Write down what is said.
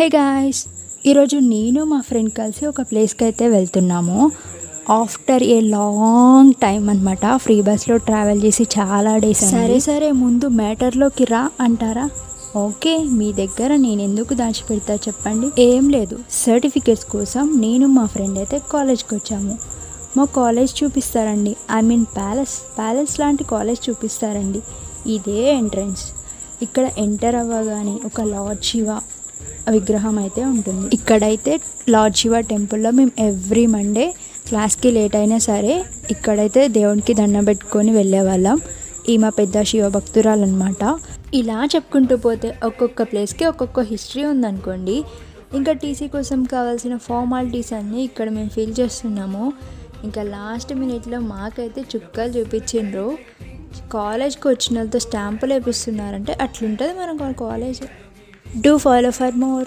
Hey guys ఈరోజు నేను మా ఫ్రెండ్ కలిసి ఒక ప్లేస్కి అయితే వెళ్తున్నాము. ఆఫ్టర్ ఏ లాంగ్ టైం అనమాట ఫ్రీ బస్లో ట్రావెల్ చేసి చాలా డేస్ సరే సరే ముందు మ్యాటర్లోకి రా అంటారా? ఓకే మీ దగ్గర నేను ఎందుకు దాచిపెడతా చెప్పండి? ఏం లేదు. సర్టిఫికేట్స్ కోసం నేను మా ఫ్రెండ్ అయితే కాలేజ్కి వచ్చాము. మా కాలేజ్ చూపిస్తారండి. ఐ మీన్ ప్యాలెస్ ప్యాలెస్ లాంటి కాలేజ్ చూపిస్తారండి. ఇదే ఎంట్రన్స్ ఇక్కడ ఎంటర్ అవ్వగానే ఒక లార్డ్ శివ విగ్రహం అయితే ఉంటుంది. ఇక్కడైతే లార్డ్ శివ టెంపుల్లో మేము ఎవ్రీ మండే క్లాస్కి లేట్ అయినా సరే ఇక్కడైతే దేవునికి దండం పెట్టుకొని వెళ్ళేవాళ్ళం. ఈ మా పెద్ద శివ భక్తురాలు అనమాట ఇలా చెప్పుకుంటూ పోతే ఒక్కొక్క ప్లేస్కి ఒక్కొక్క హిస్టరీ ఉందనుకోండి. ఇంకా టీసీ కోసం కావాల్సిన ఫార్మాలిటీస్ అన్నీ ఇక్కడ మేము ఫిల్ చేస్తున్నాము. ఇంకా లాస్ట్ మినిట్లో మాకైతే చుక్కలు చూపించిండ్రు. కాలేజ్కి వచ్చిన వాళ్ళతో స్టాంపులు వేపిస్తున్నారంటే అట్లుంటుంది మనం college. Do follow for more.